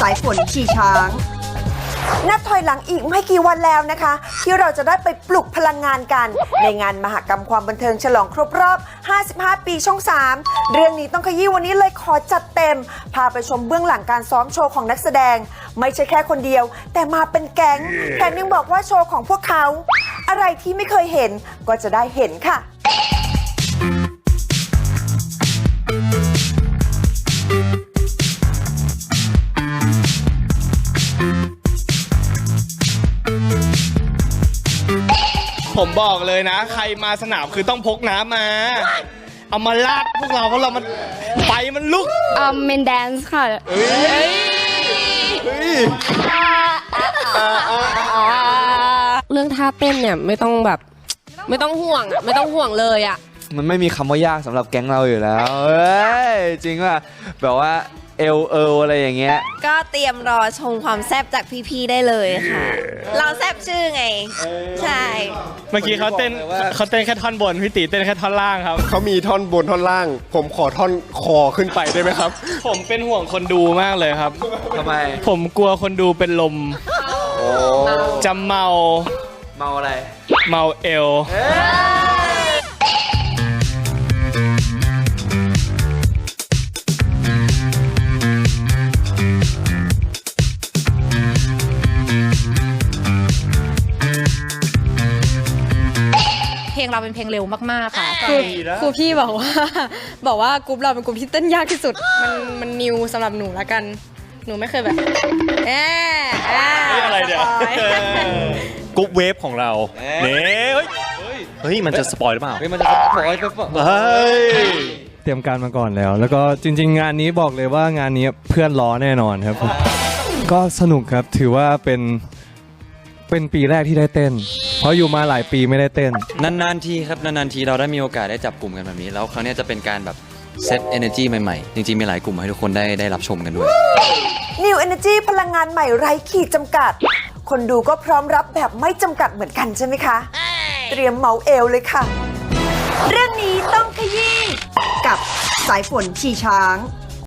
สายฝนขี่ช้างนับถอยหลังอีกไม่กี่วันแล้วนะคะ ที่เราจะได้ไปปลุกพลังงานกัน ในงานมหกรรมความบันเทิงฉลองครบรอบ 55 ปีช่อง 3 เรื่องนี้ต้องขยี้วันนี้เลยขอจัดเต็ม พาไปชมเบื้องหลังการซ้อมโชว์ของนักแสดง ไม่ใช่แค่คนเดียว แต่มาเป็นแก๊งแถมยังบอกว่าโชว์ของพวกเขา อะไรที่ไม่เคยเห็นก็จะได้เห็นค่ะ ผมบอกเลยนะ ใครมาสนามคือต้องพกน้ำมา เอามาลาดพวกเราเพราะเรามันไฟมันลุกอ่าเมนแดนซ์ค่ะเรื่องท่าเต้นเนี่ยไม่ต้องแบบ ไม่ต้องห่วงอะไม่ต้องห่วงเลยอะ มันไม่มีคำว่ายากสำหรับแก๊งเราอยู่แล้วเอ้ยจริงว่าแบบว่า เอลเอลอะไรอย่างเงี้ย ก็เตรียมรอชมความแซบจากพี่ๆได้เลยค่ะ เราแซบชื่อไง ใช่ เมื่อกี้เขาเต้นบอกเลยว่าเขาเต้นแค่ท่อนบนพี่ตีเต้นแค่ท่อนล่างครับ เขามีท่อนบนท่อนล่าง ผมขอท่อนคอขึ้นไปได้ไหมครับ ผมเป็นห่วงคนดูมากเลยครับทำไม ผมกลัวคนดูเป็นลมโอ้จะเมา เมาอะไร เมาเอล เพลงเราเป็นเพลงเร็วมากๆค่ะคือครูพี่บอกว่า บอกว่ากรุ๊ปเราเป็นกรุ๊ปที่เต้นยากที่สุด มันมันนิวสำหรับหนูแล้วกัน หนูไม่เคยแบบแอะแอะอะไรเนี่ยสปอยกรุ๊ปเวฟของเราเอ๊ะ เน่เฮ้ยเฮ้ย มันจะสปอยหรือเปล่า เฮ้ยมันจะปล่อยไปปะเฮ้ย เตรียมการมาก่อนแล้ว แล้วก็จริง ๆ งานนี้บอกเลยว่างานนี้เพื่อนล้อแน่นอนครับก็สนุกครับถือว่าเป็นเป็นปีแรกที่ได้เต้น เพราะอยู่มาหลายปีไม่ได้เต้น นานๆทีครับ นานๆทีเราได้มีโอกาสได้จับกลุ่มกันแบบนี้ แล้วครั้งนี้จะเป็นการแบบเซตเอเนอร์จีใหม่ๆ จริงๆ มีหลายกลุ่มให้ทุกคนได้ได้รับชมกันด้วย New Energy พลังงานใหม่ไร้ขีดจำกัด คนดูก็พร้อมรับแบบไม่จำกัดเหมือนกันใช่ไหมคะ เตรียมเมาเอวเลยค่ะ เรื่องนี้ต้องขยี้กับสายฝนขี่ช้าง